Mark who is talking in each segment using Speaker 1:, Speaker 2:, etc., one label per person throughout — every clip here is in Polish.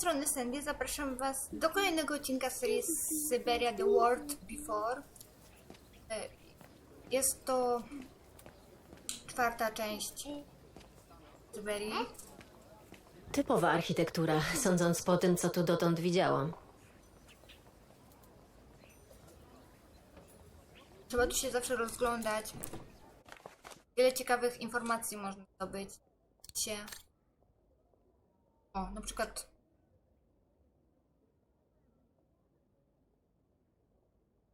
Speaker 1: strony Sandy, zapraszam Was do kolejnego odcinka serii Syberia The World Before. E, Jest to czwarta część Syberii.
Speaker 2: Typowa architektura, sądząc po tym, co tu dotąd widziałam.
Speaker 1: Trzeba tu się zawsze rozglądać. Wiele ciekawych informacji można zdobyć. Się. O, na przykład.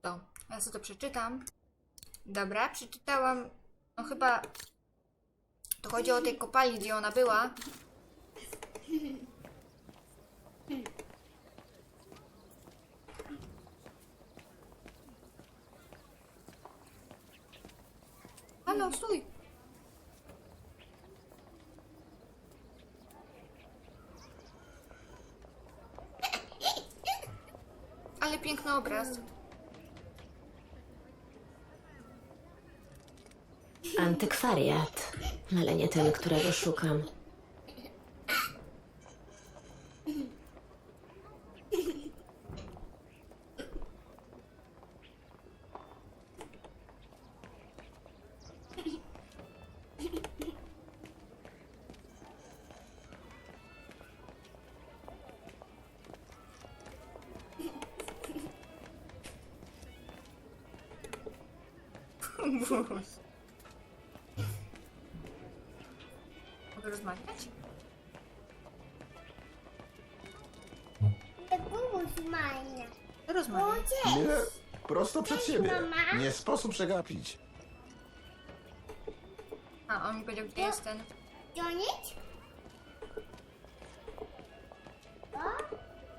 Speaker 1: To. Ja sobie to przeczytam. Dobra, przeczytałam. No chyba. To chodzi o tej kopalni, gdzie ona była. Halo, stój! Ale piękny obraz.
Speaker 2: Antykwariat, ale nie ten, którego szukam.
Speaker 1: Mogę rozmawiać?
Speaker 3: Pomóż Majna.
Speaker 1: Rozmawiać.
Speaker 3: Ojciec!
Speaker 4: Nie, prosto przed siebie.
Speaker 3: Mama?
Speaker 4: Nie sposób przegapić.
Speaker 1: A, on mi powiedział, gdzie jest ten.
Speaker 3: Dzwonić?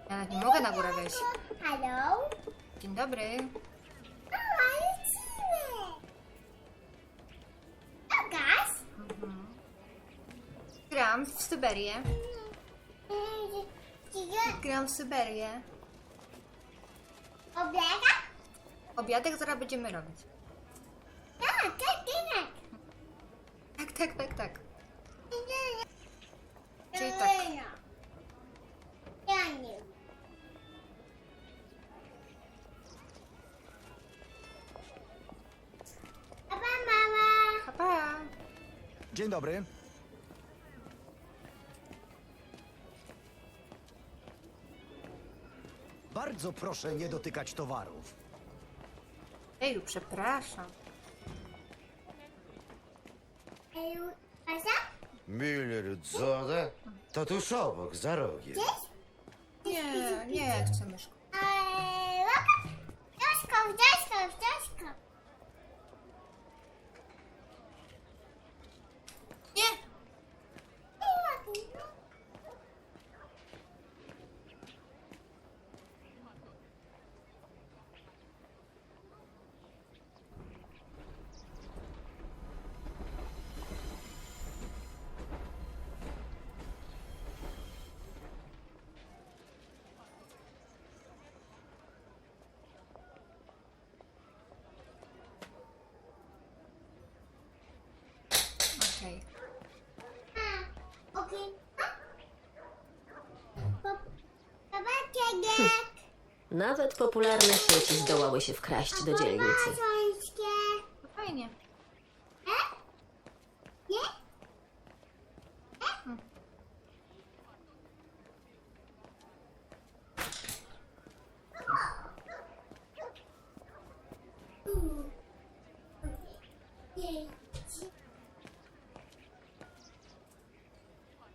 Speaker 1: Ja nawet nie mogę na górę wejść.
Speaker 3: Halo?
Speaker 1: Dzień dobry. W Syberię. Gram w Syberię.
Speaker 3: Obiega?
Speaker 1: Obiadek zaraz będziemy robić.
Speaker 3: Tak, tak, tak.
Speaker 1: Tak, tak, tak, tak. Czyli
Speaker 3: tak.
Speaker 4: Dzień dobry.
Speaker 5: Bardzo proszę nie dotykać towarów.
Speaker 1: Ej, przepraszam.
Speaker 3: Ej, Kasia?
Speaker 6: Müller Zoda? To tuż obok, za rogiem.
Speaker 1: Nie, nie chcę myszku.
Speaker 3: Ej, łapa. Dziaśko, dziaśko, dziaśko.
Speaker 1: Nie! Okej.
Speaker 3: Okej.
Speaker 2: Nawet popularne sieci zdołały się wkraść do dzielnicy.
Speaker 1: No fajnie.
Speaker 3: E? Nie.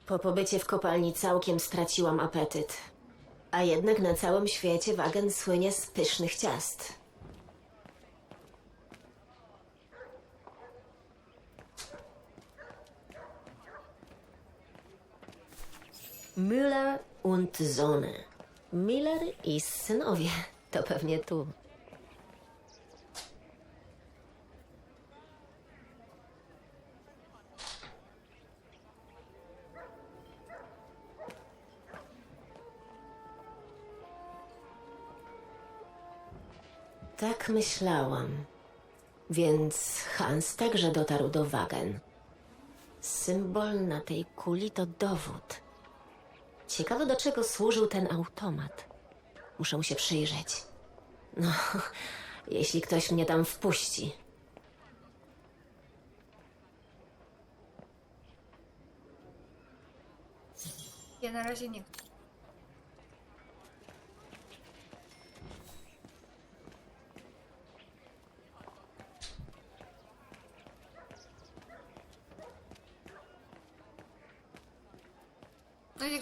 Speaker 2: Po pobycie w kopalni całkiem straciłam apetyt. A jednak na całym świecie wagen słynie z pysznych ciast. Müller und Sonne. Miller i synowie. To pewnie tu. Tak myślałam. Więc Hans także dotarł do Wagen. Symbol na tej kuli to dowód. Ciekawe, do czego służył ten automat. Muszę mu się przyjrzeć. No, jeśli ktoś mnie tam wpuści.
Speaker 1: Ja na razie nie. No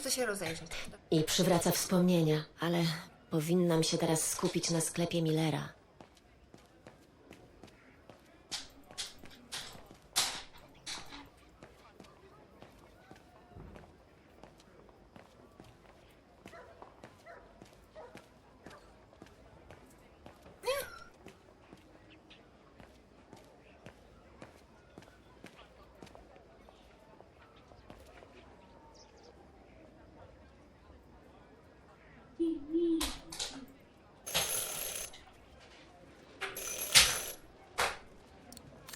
Speaker 1: się rozejrzeć.
Speaker 2: I przywraca wspomnienia, ale powinnam się teraz skupić na sklepie Millera.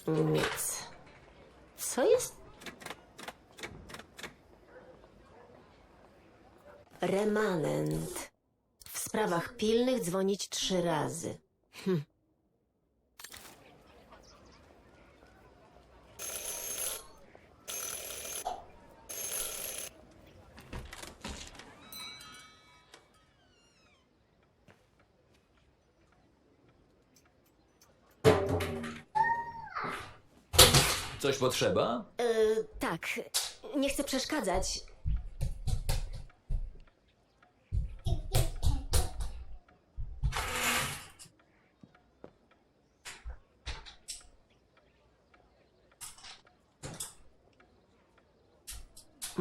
Speaker 2: Nic. Co jest? W sprawach pilnych dzwonić trzy razy.
Speaker 7: Coś potrzeba?
Speaker 2: Yy, tak. Nie chcę przeszkadzać.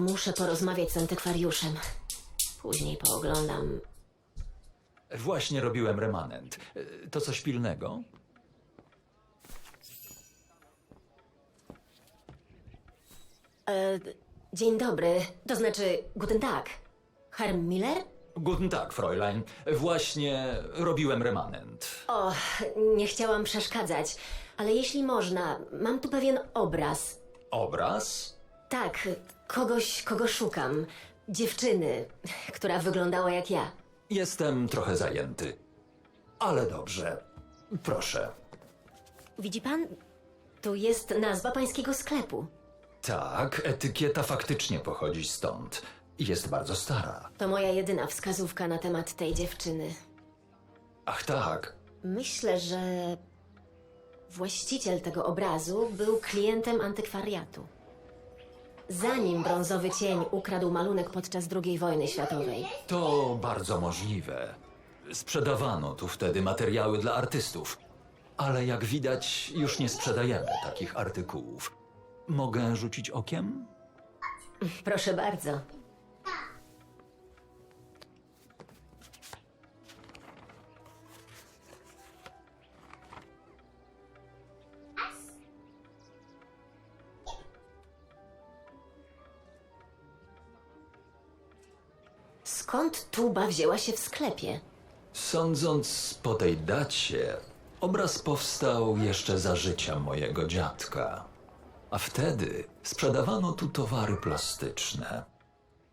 Speaker 2: Muszę porozmawiać z antykwariuszem. Później pooglądam.
Speaker 7: Właśnie robiłem remanent. To coś pilnego?
Speaker 2: E, dzień dobry. To znaczy, guten Tag. Herr Miller?
Speaker 7: Guten Tag, Fräulein. Właśnie robiłem remanent.
Speaker 2: O, nie chciałam przeszkadzać, ale jeśli można, mam tu pewien obraz.
Speaker 7: Obraz?
Speaker 2: Tak, kogoś, kogo szukam. Dziewczyny, która wyglądała jak ja.
Speaker 7: Jestem trochę zajęty. Ale dobrze. Proszę.
Speaker 2: Widzi pan? Tu jest nazwa pańskiego sklepu.
Speaker 7: Tak, etykieta faktycznie pochodzi stąd. Jest bardzo stara.
Speaker 2: To moja jedyna wskazówka na temat tej dziewczyny.
Speaker 7: Ach tak.
Speaker 2: Myślę, że właściciel tego obrazu był klientem antykwariatu. Zanim brązowy cień ukradł malunek podczas II wojny światowej.
Speaker 7: To bardzo możliwe. Sprzedawano tu wtedy materiały dla artystów. Ale jak widać, już nie sprzedajemy takich artykułów. Mogę rzucić okiem?
Speaker 2: Proszę bardzo. Skąd tuba wzięła się w sklepie?
Speaker 7: Sądząc po tej dacie, obraz powstał jeszcze za życia mojego dziadka. A wtedy sprzedawano tu towary plastyczne.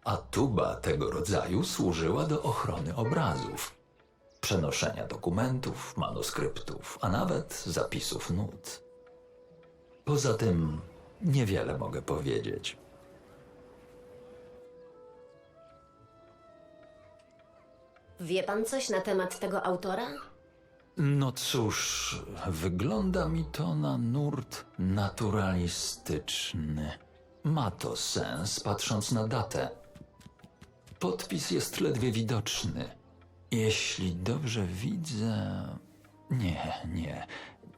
Speaker 7: A tuba tego rodzaju służyła do ochrony obrazów, przenoszenia dokumentów, manuskryptów, a nawet zapisów nut. Poza tym niewiele mogę powiedzieć.
Speaker 2: Wie pan coś na temat tego autora?
Speaker 7: No cóż, wygląda mi to na nurt naturalistyczny. Ma to sens, patrząc na datę. Podpis jest ledwie widoczny. Jeśli dobrze widzę. Nie, nie,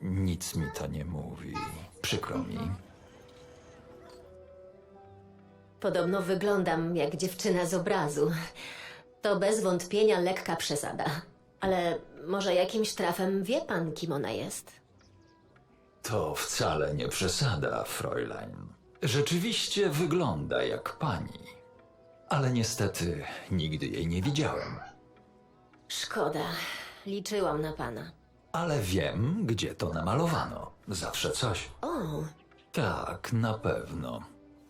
Speaker 7: nic mi to nie mówi. Przykro mi.
Speaker 2: Podobno wyglądam jak dziewczyna z obrazu. To bez wątpienia lekka przesada. Ale może jakimś trafem wie pan, kim ona jest?
Speaker 7: To wcale nie przesada, Fräulein. Rzeczywiście wygląda jak pani. Ale niestety nigdy jej nie widziałem.
Speaker 2: Szkoda. Liczyłam na pana.
Speaker 7: Ale wiem, gdzie to namalowano. Zawsze coś.
Speaker 2: O,
Speaker 7: Tak, na pewno.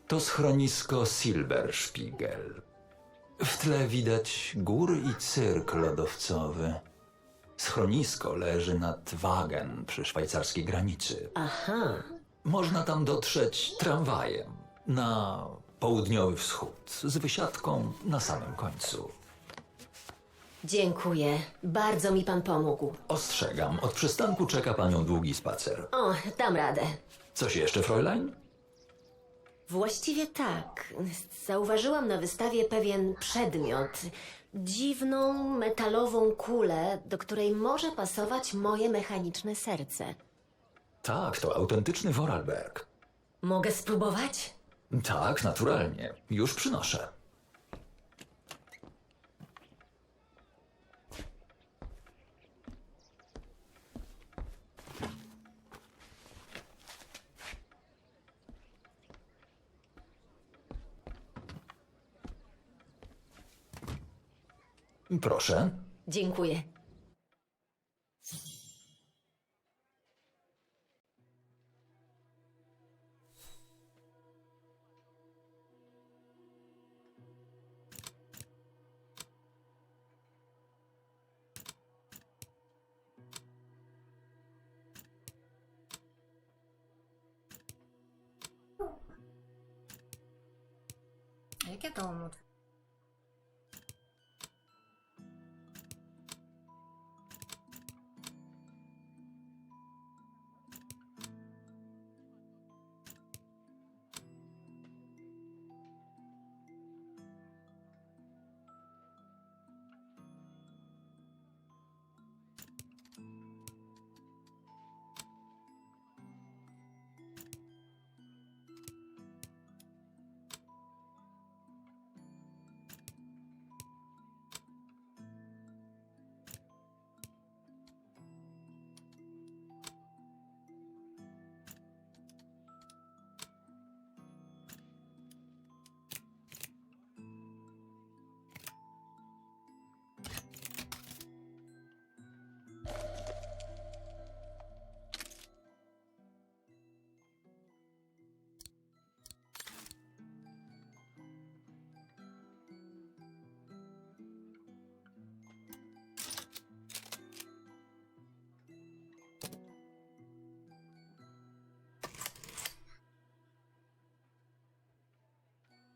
Speaker 7: To schronisko Silberspiegel. W tle widać góry i cyrk lodowcowy. Schronisko leży nad Wagen przy szwajcarskiej granicy.
Speaker 2: Aha,
Speaker 7: Można tam dotrzeć tramwajem na południowy wschód z wysiadką na samym końcu.
Speaker 2: dziękuję. Bardzo mi pan pomógł.
Speaker 7: Ostrzegam, od przystanku czeka panią długi spacer.
Speaker 2: O, dam radę.
Speaker 7: Coś jeszcze, Fräulein?
Speaker 2: Właściwie tak. Zauważyłam na wystawie pewien przedmiot. Dziwną, metalową kulę, do której może pasować moje mechaniczne serce.
Speaker 7: Tak, to autentyczny Vorarlberg.
Speaker 2: Mogę spróbować?
Speaker 7: Tak, naturalnie. Już przynoszę. Proszę.
Speaker 2: Dziękuję.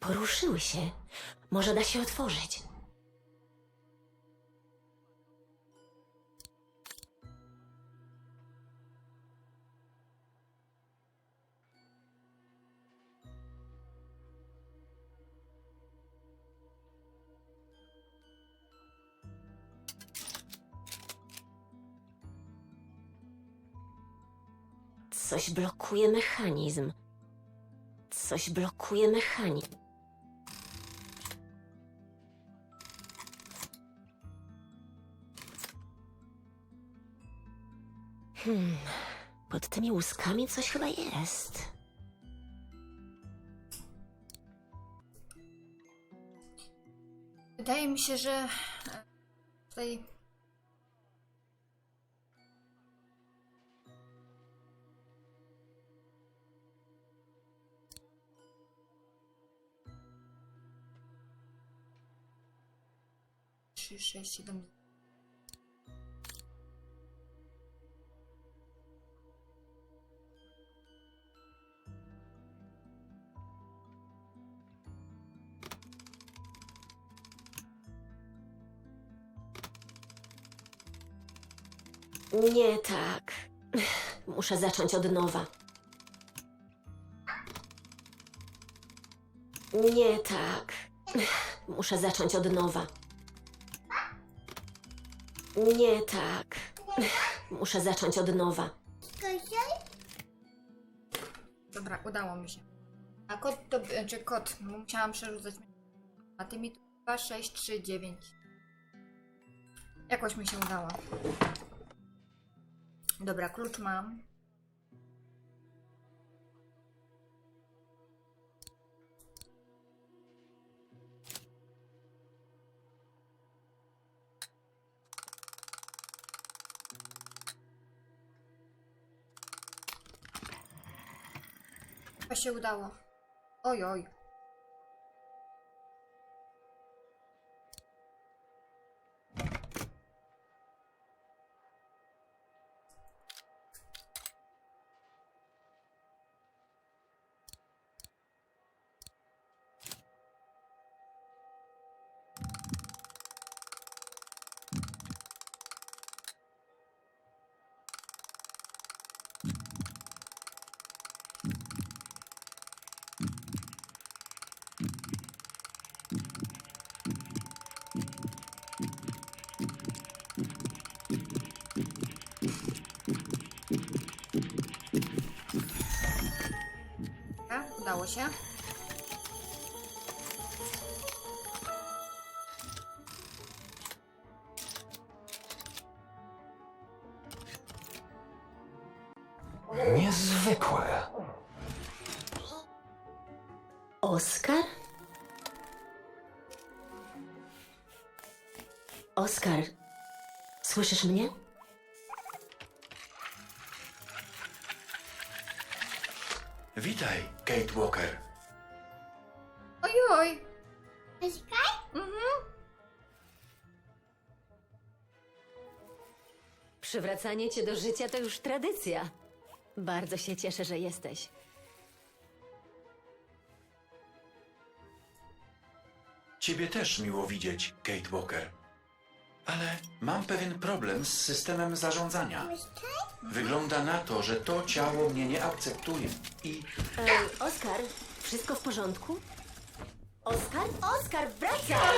Speaker 2: Poruszyły się. Może da się otworzyć. Coś blokuje mechanizm. Coś blokuje mechanizm. Hmm, pod tymi łuskami coś chyba jest.
Speaker 1: Wydaje mi się, że e, tutaj trzy, sześć, siedem.
Speaker 2: Nie tak. Muszę zacząć od nowa. Nie tak. Muszę zacząć od nowa. Nie tak. Muszę zacząć od nowa.
Speaker 1: Dobra, udało mi się. A kod to, czy kod, bo musiałam przerzucać. A ty mi tu 2, 6, 3, 9. Jakoś mi się udało. Dobra, klucz mam. Chyba się udało. Oj, oj. Udało się.
Speaker 7: Niezwykłe.
Speaker 2: Oskar? Oskar, słyszysz mnie?
Speaker 8: Witaj, Kate Walker.
Speaker 1: Ojoj!
Speaker 3: Oskar?
Speaker 2: Przywracanie cię do życia to już tradycja. Bardzo się cieszę, że jesteś.
Speaker 8: Ciebie też miło widzieć, Kate Walker. Ale mam pewien problem z systemem zarządzania. Wygląda na to, że to ciało mnie nie akceptuje. I
Speaker 2: Ej, Oskar, wszystko w porządku? Oskar? Oskar, wracaj!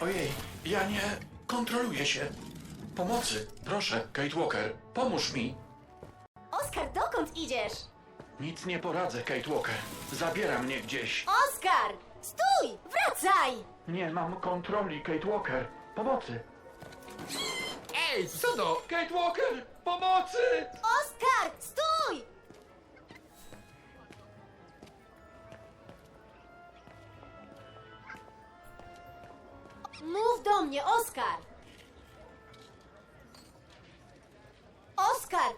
Speaker 8: ojej, ja nie kontroluję się. Pomocy, proszę, Kate Walker, pomóż mi.
Speaker 2: Oskar, dokąd idziesz?
Speaker 8: Nic nie poradzę, Kate Walker. Zabiera mnie gdzieś.
Speaker 2: Oskar! Stój! Wracaj!
Speaker 8: Nie mam kontroli, Kate Walker. Pomocy. Ej, co to? Kate Walker, pomocy!
Speaker 2: Oskar! Stój! Mów do mnie, Oskar! Oskar!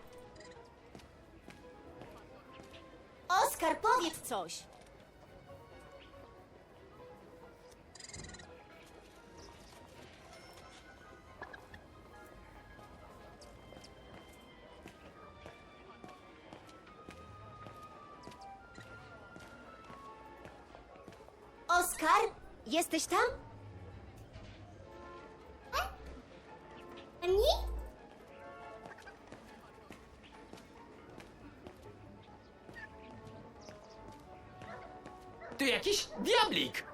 Speaker 2: Oskar, powiedz coś! Jesteś tam?
Speaker 3: Ani?
Speaker 9: Ty jakiś diablik!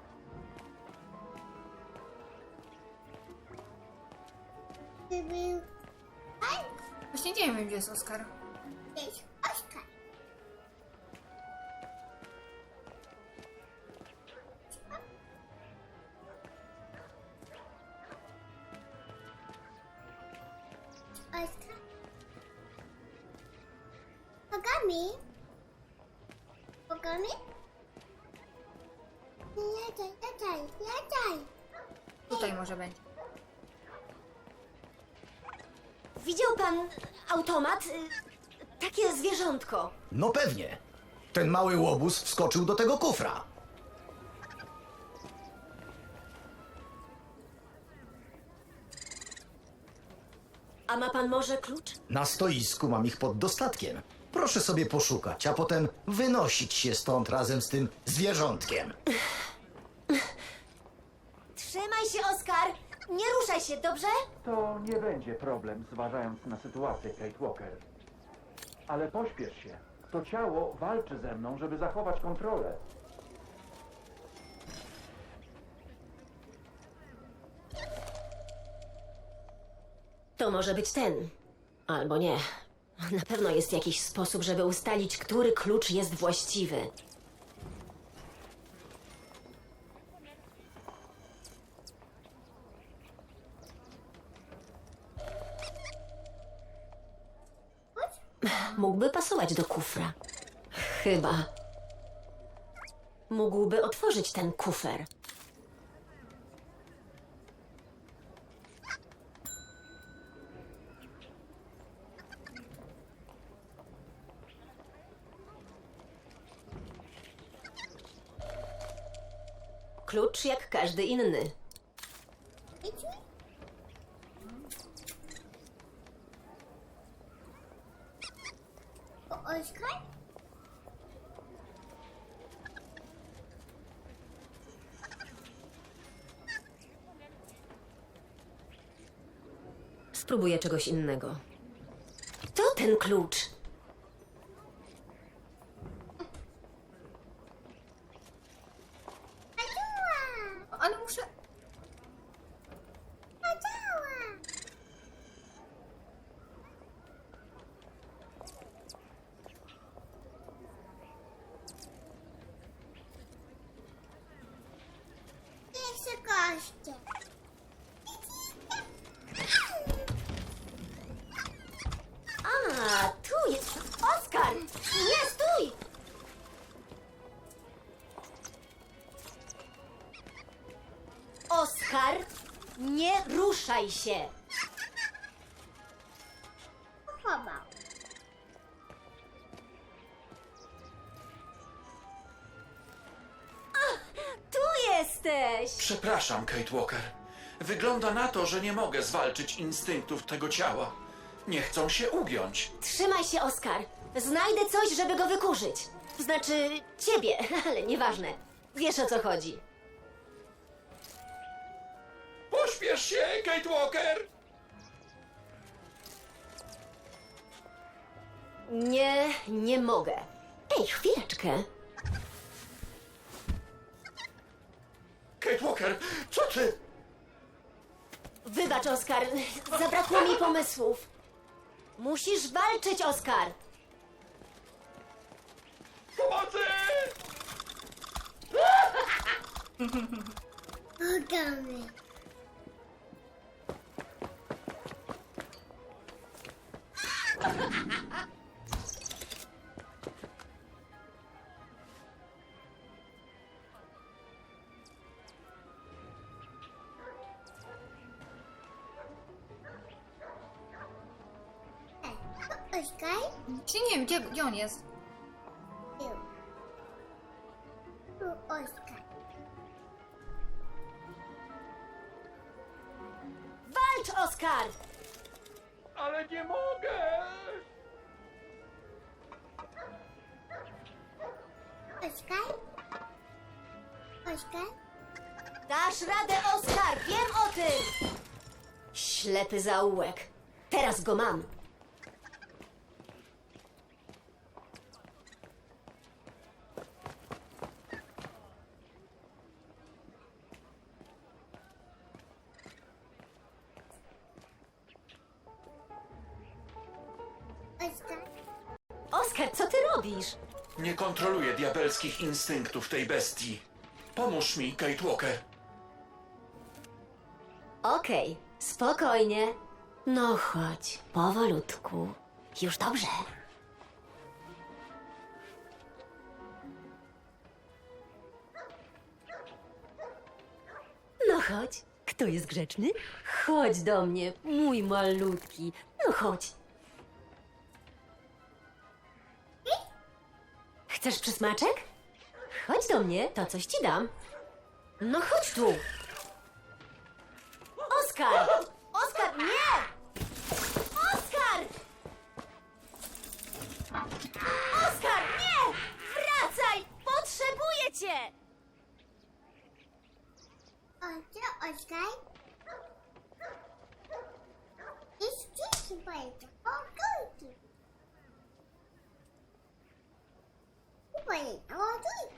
Speaker 1: Właśnie nie wiem, gdzie jest Oskar.
Speaker 3: Jest
Speaker 2: Y, Takie zwierzątko.
Speaker 5: No pewnie. Ten mały łobuz wskoczył do tego kufra.
Speaker 2: A ma pan może klucz?
Speaker 5: Na stoisku mam ich pod dostatkiem. Proszę sobie poszukać, a potem wynosić się stąd razem z tym zwierzątkiem.
Speaker 2: Trzymaj się, Oskar! Nie ruszaj się, dobrze?
Speaker 8: To nie będzie problem, zważając na sytuację, Kate Walker. Ale pośpiesz się. To ciało walczy ze mną, żeby zachować kontrolę.
Speaker 2: To może być ten. Albo nie. Na pewno jest jakiś sposób, żeby ustalić, który klucz jest właściwy. Mógłby pasować do kufra. Chyba. Mógłby otworzyć ten kufer. Klucz jak każdy inny.
Speaker 3: Idźmy. O, Oskar?
Speaker 2: Spróbuję czegoś innego. To ten klucz. Się!
Speaker 3: Chował.
Speaker 2: Tu jesteś!
Speaker 8: Przepraszam, Kate Walker. Wygląda na to, że nie mogę zwalczyć instynktów tego ciała. Nie chcą się ugiąć.
Speaker 2: Trzymaj się, Oskar. Znajdę coś, żeby go wykurzyć. Znaczy, ciebie, ale nieważne. Wiesz o co chodzi.
Speaker 8: Pośpiesz się, Kate Walker!
Speaker 2: Nie, nie mogę. Ej, chwileczkę.
Speaker 8: Kate Walker, co ty?
Speaker 2: Wybacz, Oskar, zabrakło mi pomysłów. Musisz walczyć, Oskar.
Speaker 8: Pomocy!
Speaker 3: Ogamy.
Speaker 1: Czy nie wiem, gdzie, gdzie on jest?
Speaker 3: Tu. Tu Oscar.
Speaker 2: Walcz, Oskar!
Speaker 8: Ale nie mogę!
Speaker 3: Oscar? Oscar?
Speaker 2: Dasz radę, Oskar, wiem o tym! Ślepy zaułek. Teraz go mam.
Speaker 8: Kontroluję diabelskich instynktów tej bestii. Pomóż mi, Kate Walker.
Speaker 2: Okej, spokojnie. No chodź, powolutku. Już dobrze. No chodź. Kto jest grzeczny? Chodź do mnie, mój malutki. No chodź. Chcesz przysmaczek? Chodź do mnie, to coś ci dam. No chodź tu. Oskar! Oskar, nie! Oskar! Oskar, nie! Wracaj! Potrzebuję cię!
Speaker 3: Oscar? Oscar? Jest dzieci bardzo. O, kulki. Bardzo, o, kulki.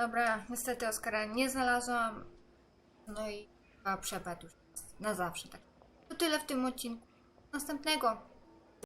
Speaker 1: Dobra, niestety Oskara nie znalazłam. No i chyba przepadł na zawsze. Tak. To tyle w tym odcinku. Następnego.